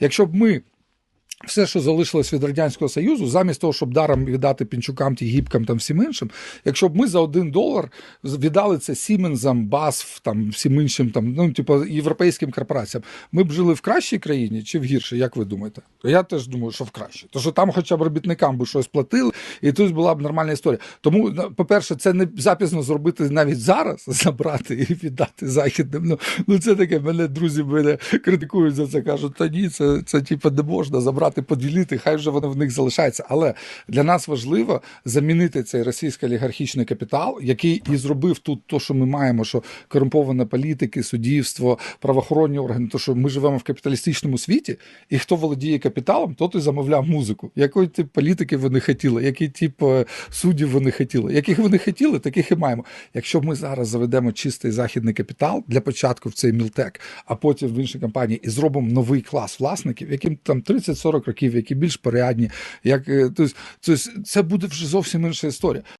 Якщо б ми. Все, що залишилось від радянського союзу, замість того, щоб даром віддати пінчукам, ті гібкам там всім іншим, якщо б ми за один долар віддали це Сімензам, Басф, там всім іншим, там ну типу європейським корпораціям, ми б жили в кращій країні чи в гіршій, як ви думаєте? Я теж думаю, що в кращій. Тому що там, хоча б робітникам би щось платили, і тут була б нормальна історія. Тому, по-перше, це не запізно зробити навіть зараз, забрати і віддати західним. Ну, ну це таке, мене друзі мене критикують за це, кажуть, та ні, це, це типу не можна забрати, поділити, хай вже воно в них залишається. Але для нас важливо замінити цей російський олігархічний капітал, який і зробив тут то, що ми маємо, що корумпована політики, суддівство, правоохоронні органи, то що ми живемо в капіталістичному світі, і хто володіє капіталом, тот і замовляв музику. Який тип політики вони хотіли, який тип суддів вони хотіли, яких вони хотіли, таких і маємо. Якщо ми зараз заведемо чистий західний капітал для початку в цей мілтек, а потім в інші компанії і зробимо новий клас власників, яким там 30-40 років, які більш порядні, як тобто це буде вже зовсім інша історія.